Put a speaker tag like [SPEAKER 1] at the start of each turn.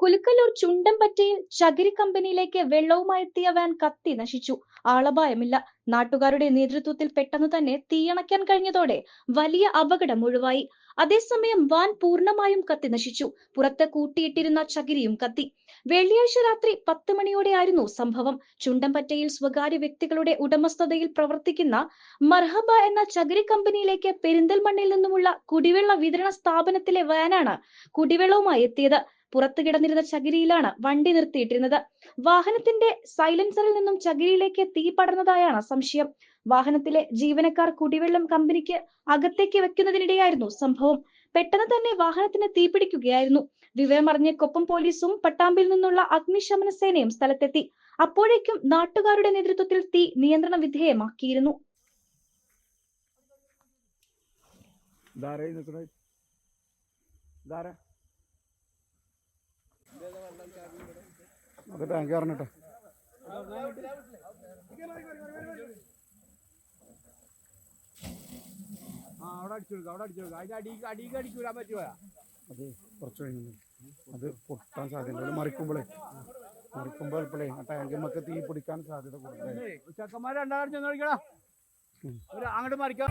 [SPEAKER 1] കുലുക്കല്ലൂർ ചുണ്ടമ്പറ്റയിൽ ചകിരി കമ്പനിയിലേക്ക് വെള്ളവുമായി എത്തിയ വാൻ കത്തി നശിച്ചു. ആളപായമില്ല. നാട്ടുകാരുടെ നേതൃത്വത്തിൽ പെട്ടെന്ന് തന്നെ തീയണയ്ക്കാൻ കഴിഞ്ഞതോടെ വലിയ അപകടം ഒഴിവായി. അതേസമയം വാൻ പൂർണമായും കത്തി നശിച്ചു. പുറത്ത് കൂട്ടിയിട്ടിരുന്ന ചകിരിയും കത്തി. വെള്ളിയാഴ്ച രാത്രി പത്ത് മണിയോടെയായിരുന്നു സംഭവം. ചുണ്ടമ്പറ്റയിൽ സ്വകാര്യ വ്യക്തികളുടെ ഉടമസ്ഥതയിൽ പ്രവർത്തിക്കുന്ന മർഹബ എന്ന ചകിരി കമ്പനിയിലേക്ക് പെരിന്തൽമണ്ണയിൽ നിന്നുമുള്ള കുടിവെള്ള വിതരണ സ്ഥാപനത്തിലെ വാനാണ് കുടിവെള്ളവുമായി എത്തിയത്. പുറത്തു കിടന്നിരുന്ന ചകിരിയിലാണ് വണ്ടി നിർത്തിയിട്ടിരുന്നത്. വാഹനത്തിന്റെ സൈലൻസറിൽ നിന്നും ചകിരിയിലേക്ക് തീ പടർന്നതായാണ് സംശയം. വാഹനത്തിലെ ജീവനക്കാർ കുടിവെള്ളം കമ്പനിക്ക് അകത്തേക്ക് വെക്കുന്നതിനിടെയായിരുന്നു സംഭവം. പെട്ടെന്ന് തന്നെ വാഹനത്തിന് തീപിടിക്കുകയായിരുന്നു വിവരമറിഞ്ഞ് കൊപ്പം പോലീസും പട്ടാമ്പിൽ നിന്നുള്ള അഗ്നിശമന സേനയും സ്ഥലത്തെത്തി. അപ്പോഴേക്കും നാട്ടുകാരുടെ നേതൃത്വത്തിൽ തീ നിയന്ത്രണ വിധേയമാക്കിയിരുന്നു.
[SPEAKER 2] ഇതാരാ? അത് ടാങ്ക് കയറണട്ടെ
[SPEAKER 3] ആ അവിടെ അടിച്ചു കൊടുക്കുക അവിടെ അടിച്ചു കൊടുക്കുക അതിന്റെ അടിക്ക് അടിക്ക് അടിച്ചു വിടാൻ പറ്റുമോ
[SPEAKER 2] അത് കുറച്ച് കഴിഞ്ഞു അത് പൊട്ടാൻ സാധ്യത മറിക്കുമ്പോഴേ മറിക്കുമ്പോൾ ഇപ്പോഴേ ആ നമുക്ക് തീ പിടിക്കാൻ സാധ്യത കൂടുതലേ
[SPEAKER 3] ചെക്കന്മാർ രണ്ടാം ചെന്ന് നോക്കിക്കടാ അങ്ങോട്ട് മറിക്കാം